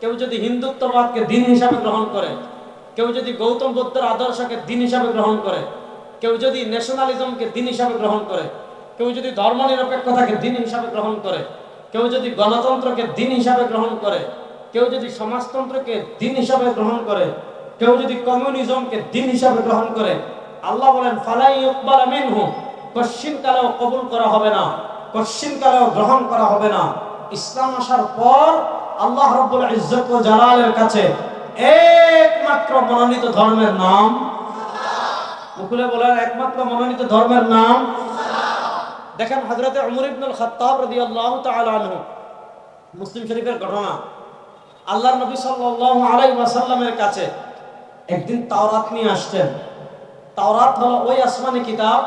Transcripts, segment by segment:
কেউ যদি হিন্দুত্ববাদকে দিন হিসাবে গ্রহণ করে, কেউ যদি গৌতম বুদ্ধের আদর্শকে দিন হিসাবে গ্রহণ করে, কেউ যদি ন্যাশনালিজমকে দিন হিসাবে গ্রহণ করে, কেউ যদি ধর্মনিরপেক্ষতাকে দিন হিসাবে গ্রহণ করে, কেউ যদি গণতন্ত্রকে দিন হিসাবে গ্রহণ করে, কেউ যদি সমাজতন্ত্রকে দিন হিসাবে গ্রহণ করে, কেউ যদি কমিউনিজমকে দিন হিসাবে গ্রহণ করে, আল্লাহ বলেন, ফালাই ইকবাল মিনহু কশ্চিন কালেও কবুল করা হবে না কশ্চিন কালেও গ্রহণ করা হবে না। ইসলাম আসার পর আল্লাহ রব্বুল ইজ্জত ও জালালের কাছে একমাত্র মনোনীত ধর্মের নাম। মুকুলে বলেন একমাত্র মনোনীত ধর্মের নাম। দেখেন হজরতে উমর ইবনুল খাত্তাব রাদিয়াল্লাহু তাআলা আনহু। মুসলিম শরীফের ঘটনা। আল্লাহর নবী সাল্লাল্লাহু আলাইহি ওয়াসাল্লামের কাছে একদিন তাওরাত নিয়ে আসছেন। তাওরাত হলো ওই আসমানি কিতাব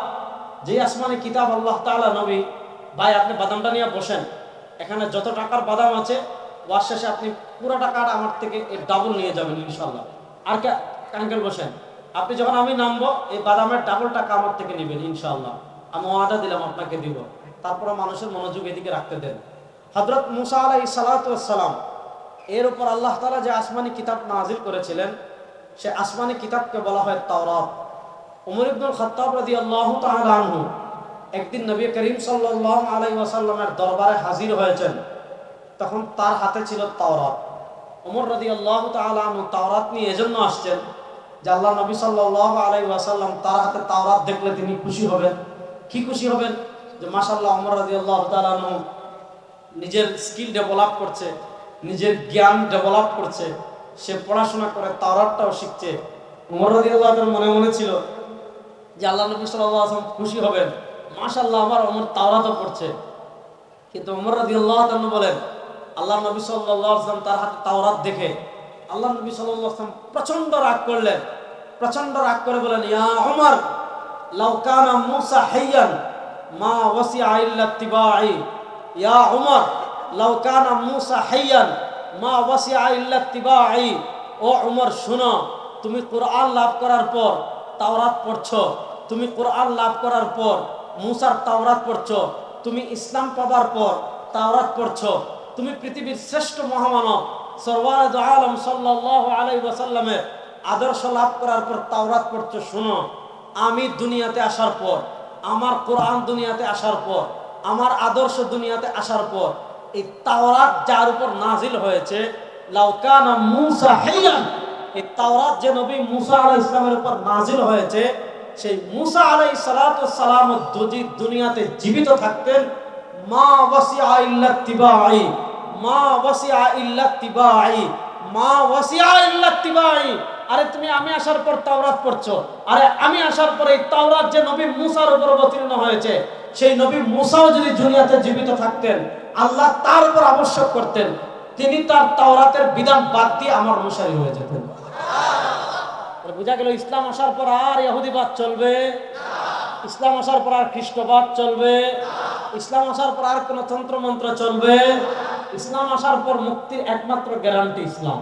যে আসমানি কিতাব আল্লাহ তাআলা নবী, ভাই আপনি বাদামটা নিয়ে বসেন। এখানে যত টাকার বাদাম আছে ওয়ার শেষে আপনি পুরো টাকাটা আমার থেকে ডাবল নিয়ে যাবেন ইনশাল্লাহ আর কে আঙ্কেল বসেন। আপনি যখন আমি নামবো, এই বাদামের ডাবল টাকা আমার থেকে নেবেন ইনশাল্লাহ আমি ওয়াদা দিলাম আপনাকে দিব। তারপরে মানুষের মনোযোগ এদিকে রাখতে দেন। হজরত মুসা আলাই সালাতাম এর উপর আল্লাহ তালা যে আসমানি কিতাব নাজিল করেছিলেন, সে আসমানি কিতাবকে বলা হয় তাওরাত। উমর ইবনুল খত্তাব রাদি আল্লাহ আনহু একদিন নবী করিম সাল্লাহ আলাই ওয়াসাল্লামের দরবারে হাজির হয়েছেন। তখন তার হাতে ছিল তাওরাত। ওমর রাদি আল্লাহ তালু তাওরাত নিয়ে এজন্য আসছেন যে আল্লাহ নবী সাল্লাহ আলাই ওয়াসাল্লাম তার হাতে তাওরাত দেখলে তিনি খুশি হবেন। কি খুশি হবেন? যে মাসাল্লাহ ওমর রাদি আল্লাহ তালু নিজের স্কিল ডেভেলপ করছে, নিজের জ্ঞান ডেভেলপ করছে, সে পড়াশোনা করে তাওরাতটাও শিখছে। ওমর রাদি আল্লাহ মনে মনে ছিল যে আল্লাহ নবী সাল্লাহ আসলাম খুশি হবেন। মাশাল্লাহ আমার ওমর তাওরাতও পড়ছে। কিন্তু ওমর রাদি আল্লাহ বলেন আল্লাহ নবী সাল্লাম তার হাতে তাওরাত দেখে আল্লাহ নবী সাল্লাম প্রচণ্ড রাগ করলেন প্রচণ্ড রাগ করে বলেন ইয়া ওমর লাউকানা মুসা হাইয়ান মা ওয়াসিআ ইল্লা তিবাই ইয়া ওমর লাউকানা মুসা হাইয়ান মা ওয়াসিআ ইল্লা তিবাই ও ওমর শুনো, তুমি কোরআন লাভ করার পর তাওরাত পড়ছো, তুমি কোরআন লাভ করার পর মুসার তাওরাত পড়ছো, তুমি ইসলাম পাবার পর তাওরাত পড়ছো তুমি পৃথিবীর শ্রেষ্ঠ মহামানব সর্বাজ আলম সাল্লাহ আলাই ওয়াসাল্লামের আদর্শ লাভ করার পর তাওরাত পড়ছো, শোনো। আমি দুনিয়াতে আসার পর, আমার কোরআন দুনিয়াতে আসার পর, আমার আদর্শ দুনিয়াতে আসার পর, এই তাওরাত যার উপর নাজিল হয়েছে লাউকানা মুসা হাইয়ান, এই তাওরাত যে নবী মুসা আলাইহিস ইসলামের উপর নাজিল হয়েছে, সেই মুসা আলাই সালাম দুনিয়াতে জীবিত থাকতেন, মা ওয়াসিআ ইল্লা তিবাই মা ইল্লা তিবাই মা ওয়াসিআ ইল্লা তিবাই আরে তুমি আমি আসার পর তাওরাত পড়ছো। আরে আমি আসার পর এই তাওরাত যে নবী মুসার উপর অবতীর্ণ হয়েছে, সেই নবী মুসাও যদি দুনিয়াতে জীবিত থাকতেন, আল্লাহ তার উপর আবশ্যক করতেন, তিনি তার তাওরাতের বিধান বাদ দিয়ে আমার অনুসারী হয়ে যেতেন। বোঝা গেল, ইসলাম আসার পর আর ইহুদিবাদ চলবে? ইসলাম আসার পর আর খ্রিস্টবাদ চলবে? ইসলাম আসার পর আর কোন তন্ত্র মন্ত্র চলবে? ইসলাম আসার পর মুক্তির একমাত্র গ্যারান্টি ইসলাম।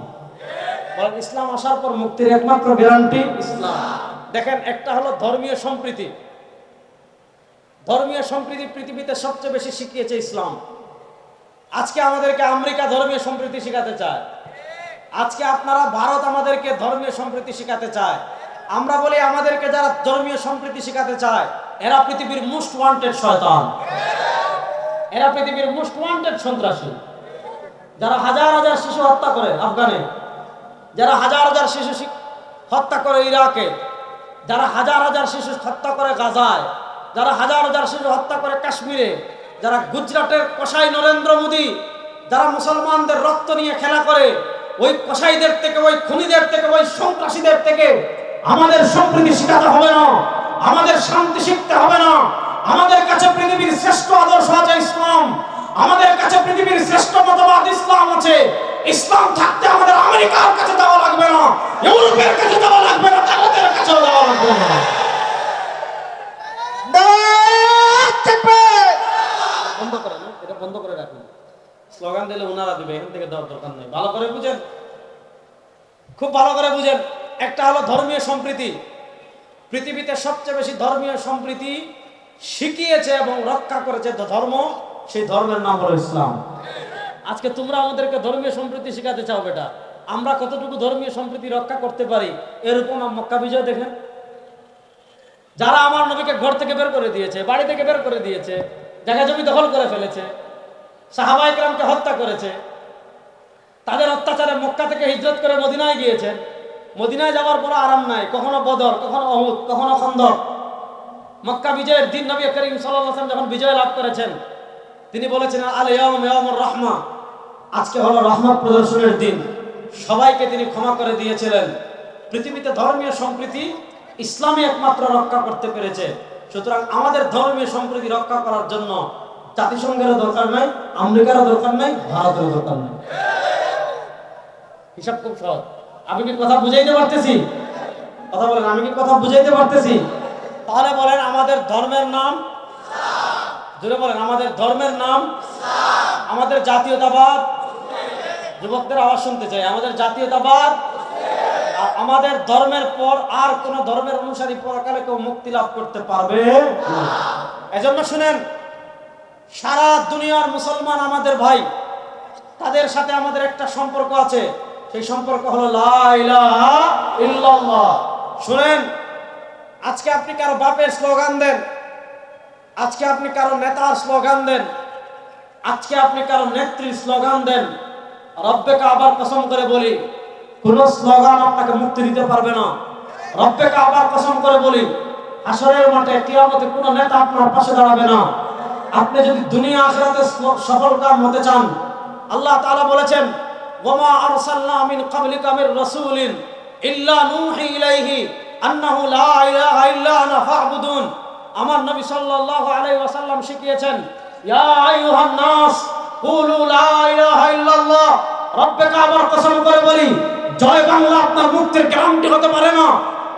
বলেন, ইসলাম আসার পর মুক্তির একমাত্র গ্যারান্টি ইসলাম। দেখেন, একটা হলো ধর্মীয় সম্প্রীতি। ধর্মীয় সম্প্রীতি পৃথিবীতে সবচেয়ে বেশি শিখিয়েছে ইসলাম। আজকে আমাদেরকে আমেরিকা ধর্মীয় সম্প্রীতি শেখাতে চায়। আজকে আপনারা ভারত আমাদেরকে ধর্মীয় সম্প্রীতি শেখাতে চায়। আমরা বলি, আমাদেরকে যারা ধর্মীয় সম্প্রীতি শেখাতে চায়, এরা পৃথিবীর মোস্ট ওয়ান্টেড শয়তান। এরা পৃথিবীর মোস্ট ওয়ান্টেড সন্ত্রাসী। যারা হাজার হাজার শিশু হত্যা করে আফগানে, যারা হাজার হাজার শিশু হত্যা করে ইরাকে, যারা হাজার হাজার শিশু হত্যা করে গাজায়, যারা হাজার হাজার শিশু হত্যা করে কাশ্মীরে, যারা গুজরাটের কসাই নরেন্দ্র মোদী, যারা মুসলমানদের রক্ত নিয়ে খেলা করে, ওই কসাইদের থেকে, ওই খুনিদের থেকে, ওই সন্ত্রাসীদের থেকে আমাদের সম্প্রীতি শিখাতে হবে না, আমাদের শান্তি শিখতে হবে না। আমাদের কাছে পৃথিবীর শ্রেষ্ঠ আদর্শ আছে ইসলাম। আমাদের কাছে পৃথিবীর শ্রেষ্ঠ মতবাদ ইসলাম আছে। ইসলাম থাকতে আমাদের আমেরিকার কাছে যাওয়া লাগবে না। ইউরোপের কাছে যাওয়া লাগবে না। তাদের কাছেও যাওয়া লাগবে না। বন্ধ করেন এটা বন্ধ করে রাখুন। স্লোগান দিলে ওনারা দিবে এখান থেকে দেওয়ার দরকার নেই। ভালো করে বুঝেন। খুব ভালো করে বুঝেন। একটা হলো ধর্মীয় সম্প্রীতি। পৃথিবীতে সবচেয়ে বেশি ধর্মীয় সম্প্রীতি শিখিয়েছে এবং রক্ষা করেছে ধর্ম। সেই ধর্মের নাম হলো ইসলাম। আজকে তোমরা আমাদেরকে ধর্মীয় সম্প্রীতি শেখাতে চাও বেটা। আমরা কতটুকু ধর্মীয় সম্প্রীতি রক্ষা করতে পারি এরকম মক্কা বিজয় দেখেন। যারা আমার নবীকে ঘর থেকে বের করে দিয়েছে, বাড়ি থেকে বের করে দিয়েছে, জায়গা জমি দখল করে ফেলেছে সাহাবাই কেরামকে হত্যা করেছে, তাদের অত্যাচারে মক্কা থেকে হিজরত করে মদিনায় গিয়েছেন মদিনায় যাওয়ার পর আরাম নাই, কখনো বদর, কখনো অহুদ কখনো খন্দক। মক্কা বিজয়ের দিন নবী করিম আলাইহি যখন বিজয় লাভ করেছেন তিনি বলেছেন, আল ইয়াউম ইয়াউমুর রাহমা। আজকে হলো রহমত প্রদর্শনের দিন। সবাইকে তিনি ক্ষমা করে দিয়েছিলেন। পৃথিবীতে ধর্মীয় সম্প্রীতি ইসলামই একমাত্র রক্ষা করতে পেরেছে। সুতরাং আমাদের ধর্মীয় সম্প্রীতি রক্ষা করার জন্য জাতিসংঘেরও দরকার নাই, আমেরিকারও দরকার নাই, ভারতেরও দরকার নাই। হিসাব খুব সহজ। আমি কি কথা বুঝাইতে পারতেছি? কথা বলেন, আমি কি কথা বুঝাইতে পারতেছি? তাহলে বলেন, আমাদের ধর্মের নাম? জোরে বলেন, আমাদের ধর্মের নাম আমাদের জাতীয়তাবাদ। যুবকদের আওয়াজ শুনতে চাই আমাদের জাতীয়তাবাদ আমাদের ধর্মের পর আর কোন ধর্মের অনুসারী পরকালে কেউ মুক্তি লাভ করতে পারবে। এজন্য শুনেন, সারা দুনিয়ার মুসলমান আমাদের ভাই, তাদের সাথে আমাদের একটা সম্পর্ক আছে। সেই সম্পর্ক হলো শুনেন, আজকে আপনি কারও বাপের স্লোগান দেন আজকে আপনি কারও নেতার স্লোগান দেন। আজকে আপনি কারও নেত্রীর স্লোগান দেন। রব্বেকে আবার কসম করে বলি, কোন স্লোগান আপনাকে মুক্তি দিতে পারবে না। রব্বেকে আবার কসম করে বলি আসরের মাঠে, কিয়ামতে কোন নেতা আপনার পাশে দাঁড়াবে না। আপনি যদি দুনিয়া আখিরাতে সফল কাম হতে চান, আল্লাহ তাআলা বলেছেন, ওমা আরসালনা মিন ক্বাবলিকা মির রাসূলিন ইল্লা নূহি ইলাইহি আন্নাহু লা ইলাহা ইল্লা আনা ফা'বুদুন। আমার নবী সাল্লাল্লাহু আলাইহি ওয়াসাল্লাম শিখিয়েছেন, ইয়া আইয়ুহান নাস কুলু লা ইলাহা ইল্লাল্লাহ। রব্বিকা আবার কসম করে বলি, জয় বাংলা আপনার মুক্তির গ্যারান্টি হতে পারে না।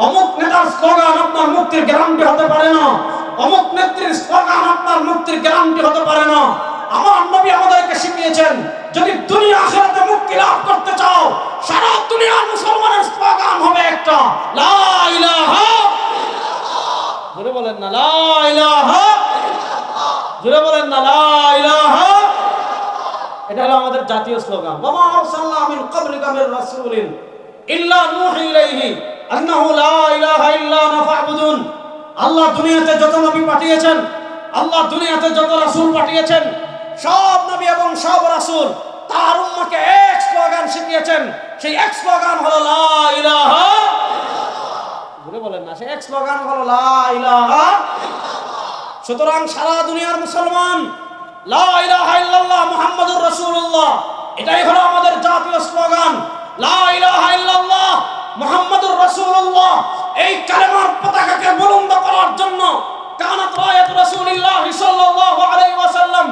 অমুক নেতার স্লোগান আপনার মুক্তির গ্যারান্টি হতে পারে না। অমুক নেত্রীর স্লোগান আপনার মুক্তির গ্যারান্টি হতে পারে না। আমার নবী আমাদেরকে শিখিয়েছেন, যদি দুনিয়া আখিরাতে মুক্তি লাভ করতে চাও সারা দুনিয়ার মুসলমানের স্লোগান হবে একটা লা ইলাহা জোরে বলেন না লা ইলাহা বলেন না, লা এটা হলো আমাদের জাতীয় স্লোগান। ওমা আরসালনা মিন ক্বাবলিকা মির রাসূলিন ইল্লা নূহি ইলাইহি আন্নাহু লা ইলাহা ইল্লা আনা ফা'বুদুন। আল্লাহ দুনিয়াতে যত নবী পাঠিয়েছেন, আল্লাহ দুনিয়াতে যত রাসূল পাঠিয়েছেন, সব নবী এবং সব রাসূল তার উম্মকে এক স্লোগান শিখিয়েছেন। সেই এক স্লোগান হলো লা ইলাহা ঘুরে বলেন না সেই এক স্লোগান হলো লা ইলাহা সুতরাং সারা দুনিয়ার মুসলমান, লা ইলাহা ইল্লাল্লাহ মুহাম্মাদুর রাসূলুল্লাহ, এটাই হলো আমাদের জাতীয় স্লোগান। লা ইলাহা ইল্লাল্লাহ মুহাম্মাদুর রাসূলুল্লাহ, এই কালেমার পতাকাকে বুলন্দ করার জন্য কানাত রায়াত রাসূলিল্লাহ সাল্লাল্লাহু আলাইহি ওয়াসাল্লাম,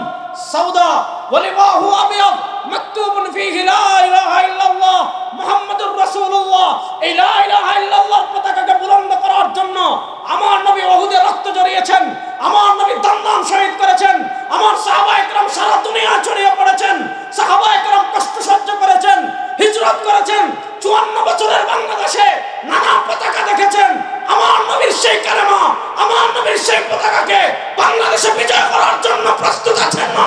সাউদা ওয়ালিবাহু আবিয়াদ। মাকতুবুন ফীহি লা ইলাহা ইল্লাল্লাহ মুহাম্মাদুর রাসূলুল্লাহ। এই লা ইলাহা ইল্লাল্লাহ পতাকাকে বুলন্দ করার জন্য আমার নবী ওহুদে রক্ত জড়িয়েছেন, আমার নবী দমদম শহীদ করেছেন আমার সাহাবা একরাম সারা দুনিয়া ছড়িয়ে পড়েছেন সাহাবা একরাম কষ্ট সহ্য করেছেন হিজরত করেছেন চুয়ান্ন বছরের বাংলাদেশে নানা পতাকা দেখেছেন আমার নবীর সেই কালেমা আমার নবীর সেই পতাকাকে বাংলাদেশে বিজয় করার জন্য প্রস্তুত আছেন না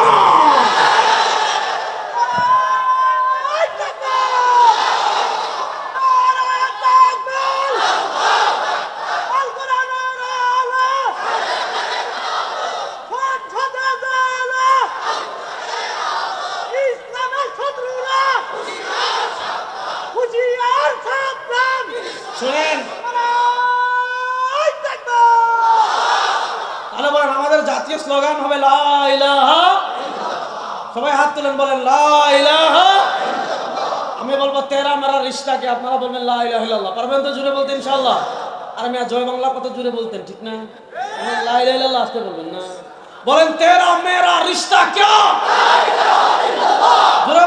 শুনেন তাহলে বলেন আমাদের জাতীয় স্লোগান হবে লা ইলাহা সবাই হাত তুলেন, বলেন আমি বলব, তেরা মারা রিস্তাকে আপনারা বলবেন লাহ পারবেন তো জুড়ে বলতেন ইনশাল্লাহ আর আমি জয় বাংলা কত জুড়ে বলতেন, ঠিক না? লাহ আসতে বলবেন না? বলেন, তেরা মেরা রিস্তা কে?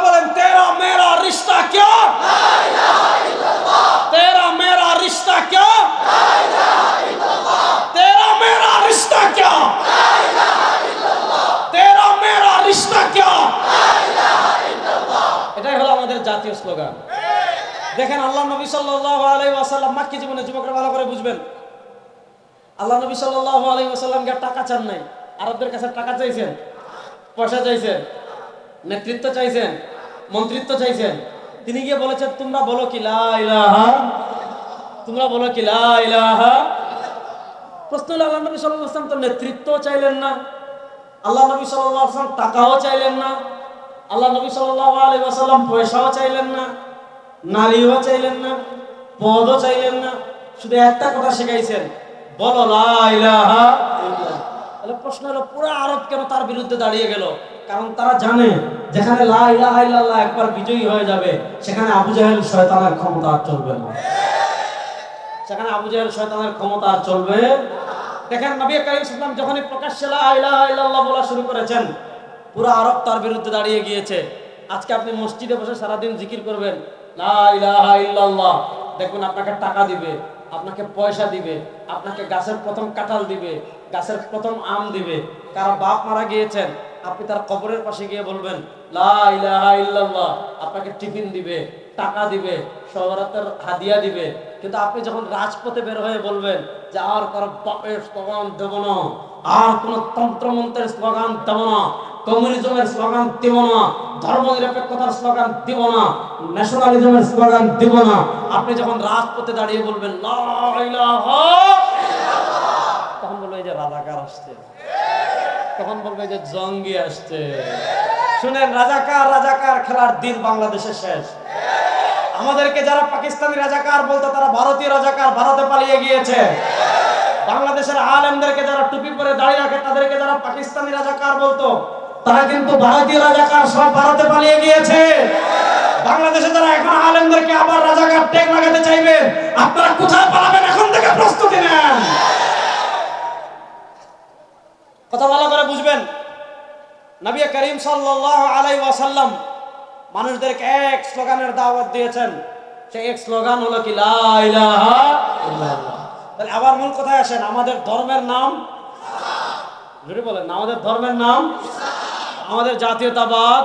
বলেন, তেরা মেরা রিস্তা কে? স্লোগান দেখেন আল্লাহ নবী আলাইহি ওয়াসাল্লাম মাক্কি জীবনে যুবকরা ভালো করে বুঝবেন। আল্লাহ নবী কে টাকা চান নাই। আরবদের কাছে টাকা চাইছেন, পয়সা চাইছেন, নেতৃত্ব চাইছেন, মন্ত্রিত্ব চাইছেন। তিনি গিয়ে বলেছেন, তোমরা বলো কি লা ইলাহা? তোমরা বলো কি লা ইলাহা? প্রশ্ন হলো, আল্লাহ নবী আলাইহি তো নেতৃত্ব চাইলেন না। আল্লাহ নবী আলাইহি টাকাও চাইলেন না। আল্লাহ নবী সাল্লাল্লাহু আলাইহি ওয়াসাল্লাম পয়সাও চাইলেন না, নারীও চাইলেন না, পদও চাইলেন না, শুধু একটা কথা শিখাইছেন, বলো। তাহলে প্রশ্ন হলো, পুরো আরব কেন তার বিরুদ্ধে দাঁড়িয়ে গেল? কারণ তারা জানে, যেখানে লা ইলাহা ইল্লাল্লাহ একবার বিজয়ী হয়ে যাবে, সেখানে আবু জাহেল শয়তানের ক্ষমতা আর চলবে না। সেখানে আবু জাহেল শয়তানের ক্ষমতা আর চলবে দেখেন নবী করিম সাল্লাম যখনই প্রকাশ্যে লা ইলাহা ইল্লাল্লাহ বলা শুরু করেছেন পুরো আরব তার বিরুদ্ধে দাঁড়িয়ে গিয়েছে। আজকে আপনি মসজিদে বসে সারাদিন জিকির করবেন। ইল্লাল্লাহ। দেখবেন আপনাকে টাকা দিবে, আপনাকে পয়সা দিবে, আপনাকে গাছের প্রথম কাঁঠাল দিবে, গাছের প্রথম আম দিবে। কারও বাপ মারা গিয়েছেন, আপনি তার কবরের পাশে গিয়ে বলবেন আপনাকে টিফিন দিবে, টাকা দিবে শহরাতের হাদিয়া দিবে। কিন্তু আপনি যখন রাজপথে বের হয়ে বলবেন, যে আর কারও বাপের স্লোগান দেব না, আর কোন তন্ত্রমন্ত্রের স্লোগান দেব না কমিউনিজমের স্লোগান দেব না ধর্ম নিরপেক্ষতার স্লোগান দিব না ন্যাশনালিজমের স্লোগান দিব না। আপনি যখন রাজপথে দাঁড়িয়ে বলবেন তখন বলবে যে রাজাকার আসছে। তখন বলবে যে জঙ্গি আসছে। শুনেন, রাজাকার রাজাকার খেলার দিন বাংলাদেশে শেষ। আমাদেরকে যারা পাকিস্তানি রাজাকার বলতো, তারা ভারতীয় রাজাকার ভারতে পালিয়ে গিয়েছে। বাংলাদেশের আলেমদেরকে যারা টুপি পরে দাঁড়িয়ে রাখে, তাদেরকে যারা পাকিস্তানি রাজাকার বলতো তারা কিন্তু ভারতীয় রাজাকার সব ভারতে পালিয়ে গিয়েছে। বাংলাদেশে যারা এখন আলেমদেরকে আবার রাজাকার টেক লাগাতে চাইবে, আপনারা কোথায় পালাবেন এখন থেকে প্রস্তুতি নেন। কথা ভালো করে বুঝবেন। নবী করিম সাল্লাল্লাহু আলাইহি ওয়াসাল্লাম মানুষদেরকে এক স্লোগানের দাওয়াত দিয়েছেন। সেই এক স্লোগান হলো কি তাহলে আবার মূল কথায় আসেন, আমাদের ধর্মের নাম জুড়ে বলেন, আমাদের ধর্মের নাম আমাদের জাতীয়তাবাদ